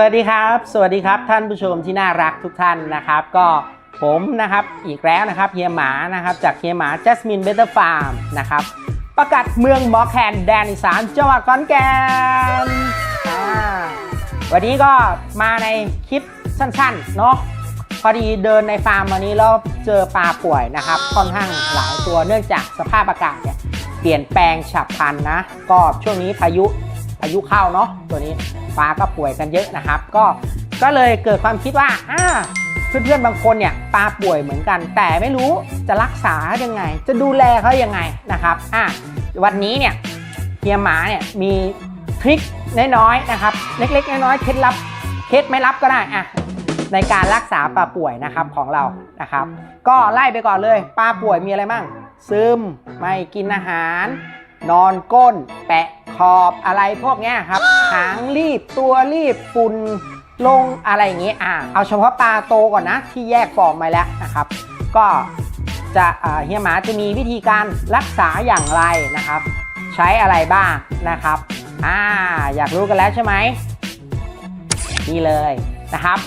วัสดีครับ สวัสดีครับท่านผู้ชมที่น่ารักทุกท่านนะครับ ก็ผมนะครับอีกแล้วนะครับเฮียหมานะครับจากเฮียหมา Jasmine Better Farm นะครับประกาศเมืองหมอแคนแดนอีสานจังหวัดขอนแก่นอ่าวันนี้ก็มาในคลิปสั้นๆเนาะพอดีเดินในฟาร์มวันนี้แล้วเจอปลาป่วยนะครับค่อนข้างหลายตัวเนื่องจากสภาพอากาศเนี่ยเปลี่ยนแปลงฉับพลันนะ ก็ช่วงนี้พายุพายุเข้าเนาะตัวนี้ ปลาก็ป่วยกันเยอะนะครับ ก็ก็เลยเกิดความคิดว่าอ่าเพื่อนๆบางคนเนี่ยปลาป่วยเหมือนกัน แต่ไม่รู้จะรักษายังไง จะดูแลเขายังไงนะครับอะวันนี้เนี่ยเฮียหมาเนี่ยมีทริคน้อยๆนะครับ เล็กๆน้อยๆเคล็ดลับเคล็ดไม่ลับก็ได้อะในการรักษาปลาป่วยนะครับของเรานะครับ ก็ไล่ไปก่อนเลยปลาป่วยมีอะไรบ้างซึมไม่กินอาหาร นอนก้น แปะ ขอบอะไรพวกเนี้ยครับ หางรีบตัวรีบฝุ่นลงอะไรอย่างงี้อ่าเอาเฉพาะปลาโตก่อนนะ ที่แยกฟอร์มไปแล้วนะครับ ก็จะเฮียหมาจะมีวิธีการรักษาอย่างไรนะครับ ใช้อะไรบ้างนะครับอ่าอยากรู้กันแล้วใช่ไหมนี่เลยนะครับ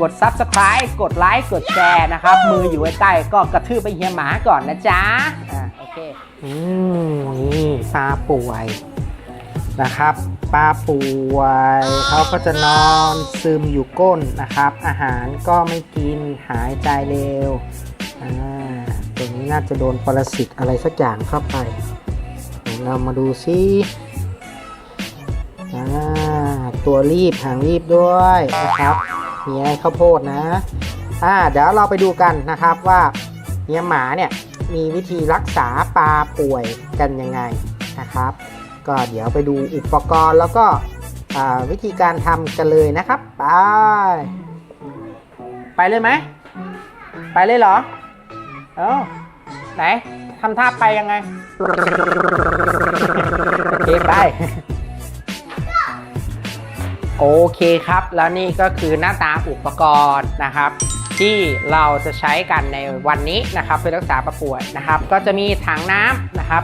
กด Subscribe กดไลค์ กดแชร์นะครับ มืออยู่ใกล้ๆก็กระทืบไปเฮียหมาก่อนนะจ๊ะ อ่าโอเค อืม นี่ปลาป่วย นะครับปลาป่วยเขาก็จะนอนซึมอยู่ก้นนะครับ อาหารก็ไม่กินหายใจเร็วอ่าตัวนี้น่าจะโดนปรสิตอะไรสักอย่างเข้าไปเดี๋ยวเรามาดูซิอ่าตัวรีบหางรีบด้วยนะครับมีอะไรข้าวโพดนะอ่าเดี๋ยวเราไปดูกันนะครับว่าเนี้ยหมาเนี่ยมีวิธีรักษาปลาป่วยกันยังไงนะครับ ก็เดี๋ยวไปดูอุปกรณ์แล้วก็วิธีการทำกันเลยนะครับ ไป ไปเลยไหม ไปเลยเหรอ เอ้าไหนทำท่าไปยังไง โอเคไป โอเคครับ แล้วนี่ก็คือหน้าตาอุปกรณ์นะครับ ที่เราจะใช้กันในวันนี้นะครับเพื่อรักษาปลาป่วยนะครับ ก็จะมีถังน้ำนะครับ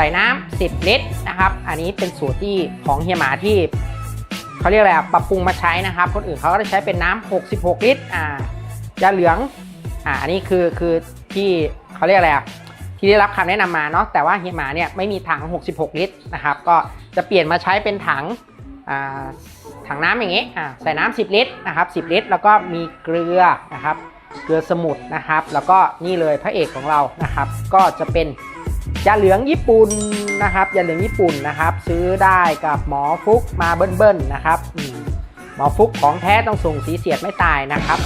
ใส่น้ำ10 ลิตรนะครับ อันนี้เป็นสูตรที่ของเฮียหมาที่เขาเรียกอะไรอะปรับปรุงมาใช้นะครับ คนอื่นเขาก็จะใช้เป็นน้ำ66 ลิตรอ่ายาเหลืองอ่าอันนี้คือคือที่เขาเรียกอะไรอะที่ได้รับคำแนะนำมาเนาะแต่ว่าเฮียหมาเนี่ยไม่มีถัง 66 ลิตรนะครับ ก็จะเปลี่ยนมาใช้เป็นถังอ่าถังน้ำอย่างนี้อ่าใส่น้ำ10 ลิตรนะครับ 10 ลิตร แล้วก็มีเกลือนะครับ เกลือสมุทรนะครับ แล้วก็นี่เลยพระเอกของเรานะครับ ก็จะเป็น ยาเหลืองญี่ปุ่นนะครับยาเหลืองญี่ปุ่นนะครับ ซื้อได้กับหมอฟุกมาเบิ้ลๆนะครับหมอฟุกของแท้ต้องส่งสีเสียดไม่ตายนะครับ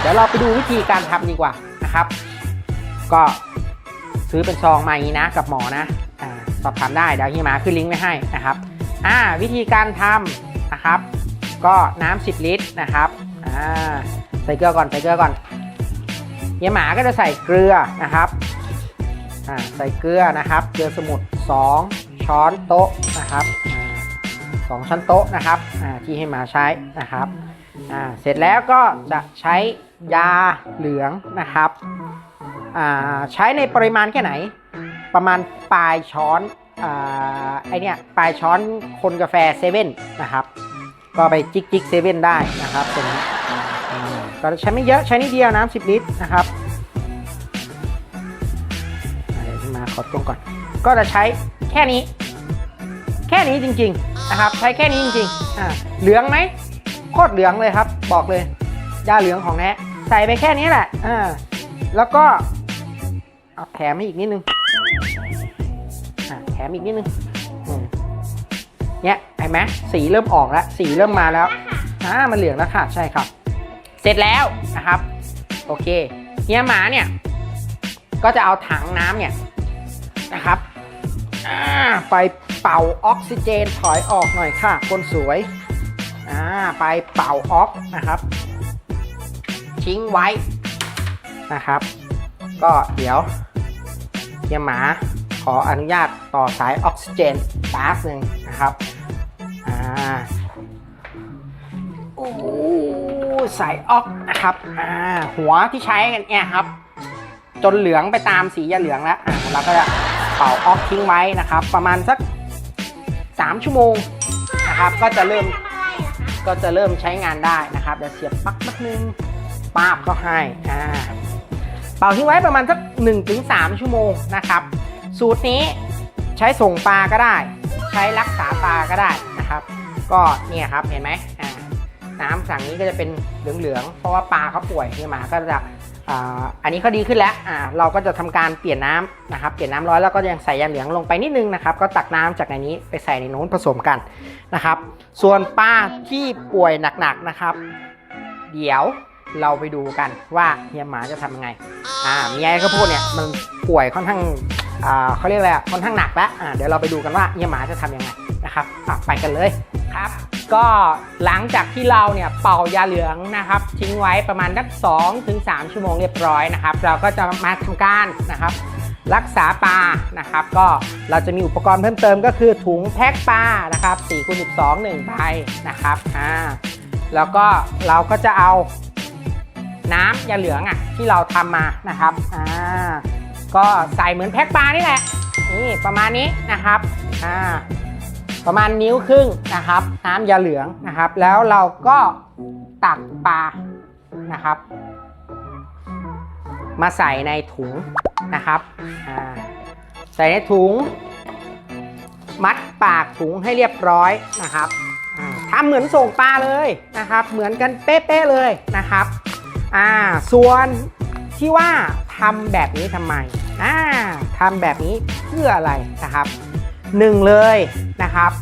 เดี๋ยวเราไปดูวิธีการทำดีกว่านะครับ ก็ซื้อเป็นซองมาอย่างนี้นะกับหมอนะอสอบถามได้เดี๋ยวเฮียหมาขึ้นลิงก์ไว้ให้นะครับอ่าวิธีการทำนะครับ ก็น้ำ10 ลิตรนะครับอ่าใส่เกลือก่อนใส่เกลือก่อนเฮียหมาก็จะใส่เกลือนะครับ อ่าใส่เกลือนะครับ เกลือสมุน2 ช้อนโต๊ะนะครับสองช้อนโต๊ะนะครับที่ให้มาใช้นะครับเสร็จแล้วก็จะใช้ยาเหลืองนะครับใช้ในปริมาณแค่ไหน ประมาณปลายช้อนอไอเนี้ยปลายช้อนคนกาแฟเซเว่นนะครับ ก็ไปจิกจิกเซเว่นได้นะครับตรงนี้ก็ใช้ไม่เยอะใช้นิดเดียวน้ำสิบลิตรนะครับ ขอตรงก่อน ก็จะใช้แค่นี้ แค่นี้จริงๆนะครับ ใช้แค่นี้จริงๆอ่าเหลืองไหมโคตรเหลืองเลยครับ บอกเลยยาเหลืองของแนะใส่ไปแค่นี้แหละอ่าแล้วก็เอาแถมอีกนิดนึงอ่าแถมอีกนิดนึงเนี่ยเห็นไหมสีเริ่มออกแล้ว สีเริ่มมาแล้วอ่ามันเหลืองแล้วค่ะใช่ครับ เสร็จแล้วนะครับ โอเคเฮียหมาเนี่ย ก็จะเอาถังน้ำเนี่ย นะครับไปเป่าออกซิเจนถอยออกหน่อยค่ะ คนสวยไปเป่าออกนะครับ ทิ้งไว้นะครับ ก็เดี๋ยวเฮียหมาขออนุญาตต่อสายออกซิเจนแป๊บหนึ่งนะครับอ่าโอ้โหใส่ออกนะครับอ่าหัวที่ใช้กันเนี่ยครับ จนเหลืองไปตามสียาเหลืองแล้วอ่าเราก็จะ เป่าออกทิ้งไว้นะครับ ประมาณสัก 3 ชั่วโมงนะครับ ก็จะเริ่มก็จะเริ่มใช้งานได้นะครับเดี๋ยวเสียบปลั๊กแป๊บนึงปาบก็ให้อ่าเป่าทิ้งไว้ประมาณสัก1-3 ชั่วโมงนะครับ สูตรนี้ใช้ส่งปลาก็ได้ ใช้รักษาปลาก็ได้นะครับ ก็เนี่ยครับเห็นไหมอ่าน้ำสั่งนี้ก็จะเป็นเหลืองๆ เพราะว่าปลาเขาป่วยเฮียหมาก็จะ อันนี้เขาดีขึ้นแล้วเราก็จะทำการเปลี่ยนน้ำนะครับ เปลี่ยนน้ำร้อนแล้วก็ยังใส่ยาเหลืองลงไปนิดนึงนะครับ ก็ตักน้ำจากในนี้ไปใส่ในโน้นผสมกันนะครับ ส่วนปลาที่ป่วยหนักๆนะครับ เดี๋ยวเราไปดูกันว่าเฮียหมาจะทำยังไง อ่ามีไอ้ข้าวโพดเนี่ยมันป่วยค่อนข้างอ่าเขาเรียกอะไรค่อนข้างหนักแล้วอ่าเดี๋ยวเราไปดูกันว่าเฮียหมาจะทำยังไงนะครับไปกันเลย ครับ ก็หลังจากที่เราเนี่ยเป่ายาเหลืองนะครับ ทิ้งไว้ประมาณสักสองถึงสามชั่วโมงเรียบร้อยนะครับ เราก็จะมาทำการนะครับ รักษาปลานะครับ ก็เราจะมีอุปกรณ์เพิ่มเติมก็คือถุงแพ็คปลานะครับ4คูณ12 1ใบนะครับอ่าแล้วก็เราก็จะเอาน้ำยาเหลืองอะที่เราทำมานะครับอ่าก็ใส่เหมือนแพ็คปลานี่แหละนี่ประมาณนี้นะครับอ่า ประมาณนิ้วครึ่งนะครับ น้ำยาเหลืองนะครับ แล้วเราก็ตักปลานะครับ มาใส่ในถุงนะครับอ่าใส่ในถุง มัดปากถุงให้เรียบร้อยนะครับอ่าทำเหมือนส่งปลาเลยนะครับ เหมือนกันเป๊ะๆเลยนะครับอ่าส่วนที่ว่าทำแบบนี้ทำไมอ่าทำแบบนี้เพื่ออะไรนะครับ หนึ่งเลยนะครับ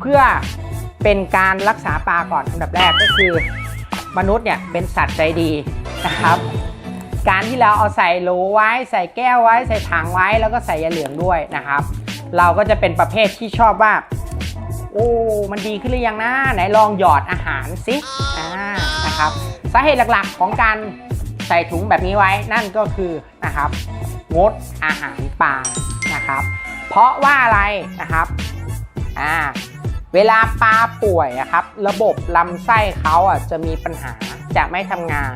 เพื่อเป็นการรักษาปลาก่อนอันดับแรกก็คือ มนุษย์เนี่ยเป็นสัตว์ใจดีนะครับ การที่เราเอาใส่โหลไว้ ใส่แก้วไว้ ใส่ถังไว้ แล้วก็ใส่ยาเหลืองด้วยนะครับ เราก็จะเป็นประเภทที่ชอบว่า โอ้ มันดีขึ้นหรือยังนะไหนลองหยอดอาหารสิอ่านะครับสาเหตุหลักๆของการใส่ถุงแบบนี้ไว้นั่นก็คือนะครับงดอาหารปลานะครับ เพราะว่าอะไรนะครับอ่าเวลาปลาป่วยอะครับ ระบบลำไส้เขาอะจะมีปัญหาจะไม่ทำงาน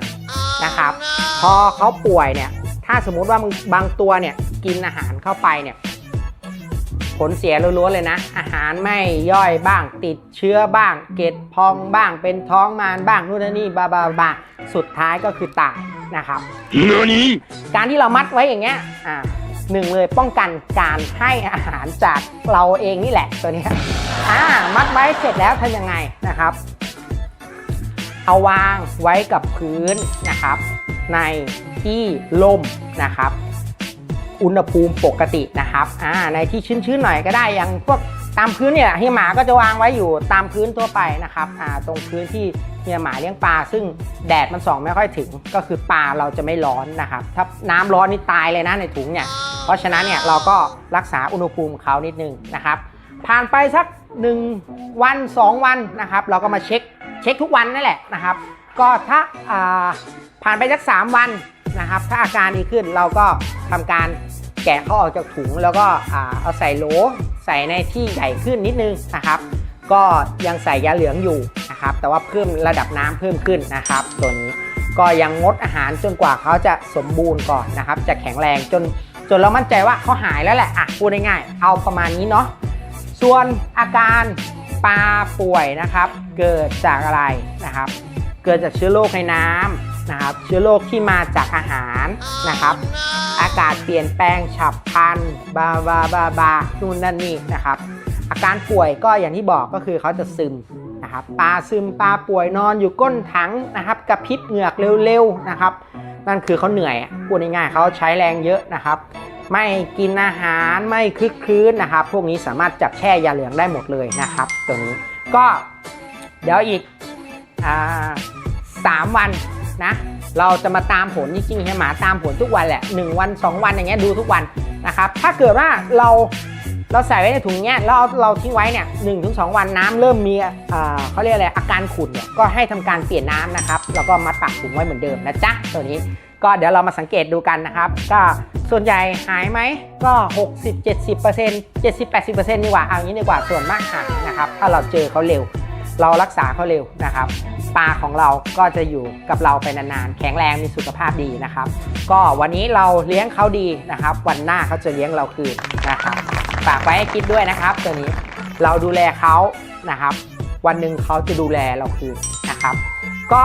นะครับ พอเขาป่วยเนี่ย ถ้าสมมุติว่ามึงบางตัวเนี่ยกินอาหารเข้าไปเนี่ย ผลเสียล้วนๆเลยนะ อาหารไม่ย่อยบ้าง ติดเชื้อบ้าง เกล็ดพองบ้าง เป็นท้องมารบ้างนู่นนนนี่บาบาบาสุดท้ายก็คือตายนะครับ何การที่เรามัดไว้อย่างเงี้ยอ่า หนึ่งเลยป้องกันการให้อาหารจากเราเองนี่แหละตัวนี้อ่ามัดไว้เสร็จแล้วทำยังไงนะครับ เอาวางไว้กับพื้นนะครับ ในที่ล่มนะครับ อุณหภูมิปกตินะครับอ่าในที่ชื้นๆหน่อยก็ได้อย่างพวกตามพื้นเนี่ยเฮียหมาก็จะวางไว้อยู่ตามพื้นทั่วไปนะครับอ่าตรงพื้นที่เฮียหมาเลี้ยงปลาซึ่งแดดมันส่องไม่ค่อยถึง ก็คือปลาเราจะไม่ร้อนนะครับ ถ้าน้ำร้อนนี่ตายเลยนะในถุงเนี่ย ราะฉะนั้นเนี่ยเราก็รักษาอุณหภูมิเขานิดนึงนะครับ ผ่านไปสัก 1 วัน 2 วันนะครับ เราก็มาเช็คเช็คทุกวันนั่นแหละนะครับ ก็ถ้าาผ่านไปสัก 3 วันนะครับ ถ้าอาการดีขึ้นเราก็ทำการแกะเขาออกจากถุง แล้วก็เอาใส่โหลใส่ในที่ใหญ่ขึ้นนิดนึงนะครับ ก็ยังใส่ยาเหลืองอยู่นะครับ แต่ว่าเพิ่มระดับน้ำเพิ่มขึ้นนะครับ ตัวนี้ก็ยังงดอาหารจนกว่าเขาจะสมบูรณ์ก่อนนะครับ จะแข็งแรงจน จนเรามั่นใจว่าเขาหายแล้วแหละอะพูดง่ายๆเอาประมาณนี้เนาะส่วนอาการปลาป่วยนะครับ เกิดจากอะไรนะครับ เกิดจากเชื้อโรคในน้ำนะครับ เชื้อโรคที่มาจากอาหารนะครับ อากาศเปลี่ยนแปลงฉับพลันบาบาบาบานู่นนั่นนี่นะครับ อาการป่วยก็อย่างที่บอกก็คือเขาจะซึมนะครับปลาซึมปลาป่วยนอนอยู่ก้นถังนะครับ กระพริบเหงือกเร็วๆนะครับ นั่นคือเขาเหนื่อยพูดง่ายๆเขาใช้แรงเยอะนะครับ ไม่กินอาหารไม่คึกคืนนะครับ พวกนี้สามารถจับแช่ยาเหลืองได้หมดเลยนะครับ ตัวนี้ก็เดี๋ยวอีกสามวันนะเราจะมาตามผลจริงๆให้หมาตามผลทุกวันแหละ 1 วัน 2 วันอย่างเงี้ยดูทุกวันนะครับ ถ้าเกิดว่าเรา เราใส่ไว้ในถุงเนี้ยแล้วเราเราทิ้งไว้เนี่ยหนึ่งถึงสองวันน้ำเริ่มมีอ่าเขาเรียกอะไรอาการขุ่นเนี่ยก็ให้ทำการเปลี่ยนน้ำนะครับแล้วก็มัดปากถุงไว้เหมือนเดิมนะจ๊ะตัวนี้ก็เดี๋ยวเรามาสังเกตดูกันนะครับ ก็ส่วนใหญ่หายไหมก็ 60 70 70 80 ดีกว่าเอางี้ดีกว่าส่วนมากหายนะครับ ถ้าเราเจอเขาเร็ว เรารักษาเขาเร็วนะครับปลาของเราก็จะอยู่กับเราไปนานๆ แข็งแรงมีสุขภาพดีนะครับ ก็วันนี้เราเลี้ยงเขาดีนะครับ วันหน้าเขาจะเลี้ยงเราคืนนะครับ ฝากไว้ให้คิดด้วยนะครับ ตัวนี้เราดูแลเขานะครับ วันหนึ่งเขาจะดูแลเราคืนนะครับ ก็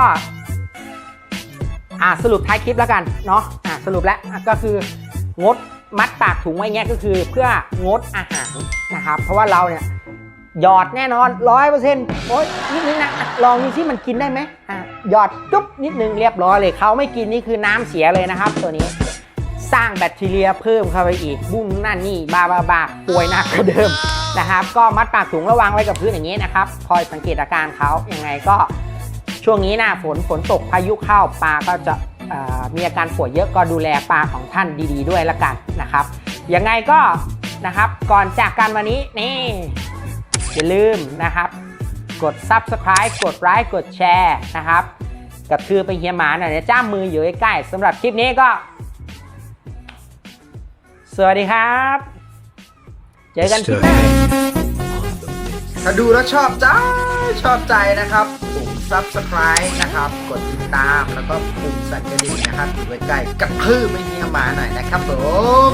อ่าสรุปท้ายคลิปแล้วกันเนาะอ่าสรุปแล้วก็คืองดมัดปากถุงไว้เงี้ยก็คือเพื่องดอาหารนะครับ เพราะว่าเราเนี่ยหยอดแน่นอนร้อยเปอร์เซ็นต์โอ๊ยนิดนึงนะลองดูที่มันกินได้ไหมอะหยอดจุ๊บนิดนึงเรียบร้อยเลยเขาไม่กินนี่คือน้ำเสียเลยนะครับ ตัวนี้ สร้างแบคทีเรียเพิ่มเข้าไปอีกบุ้งนั่นนี่บ้าบ้าบ้าป่วยหนักกว่าเดิมนะครับ ก็มัดปากถุงระวางไว้กับพื้นอย่างนี้นะครับ คอยสังเกตอาการเขายังไงก็ช่วงนี้หน้าฝนฝนตกพายุเข้าปลาก็จะมีอาการป่วยเยอะก็ดูแลปลาของท่านดี ๆ ด้วยละกันนะครับยังไงก็นะครับก่อนจากกันวันนี้นี่อย่าลืมนะครับ กด Subscribe กดไลค์กดแชร์นะครับกระทือไปเฮียหมาหน่อยนะจ้ามืออยู่ใกล้ๆสำหรับคลิปนี้ก็ สวัสดีครับ เจอกันที่หน้าถ้าดูแล้วชอบจ้าชอบใจนะครับปุ่ม subscribe นะครับ กดติดตามแล้วก็ปุ่มสั่นกระดิ่งนะครับอยู่ใกล้กับพืชไม่เงี้ยมาหน่อยนะครับผม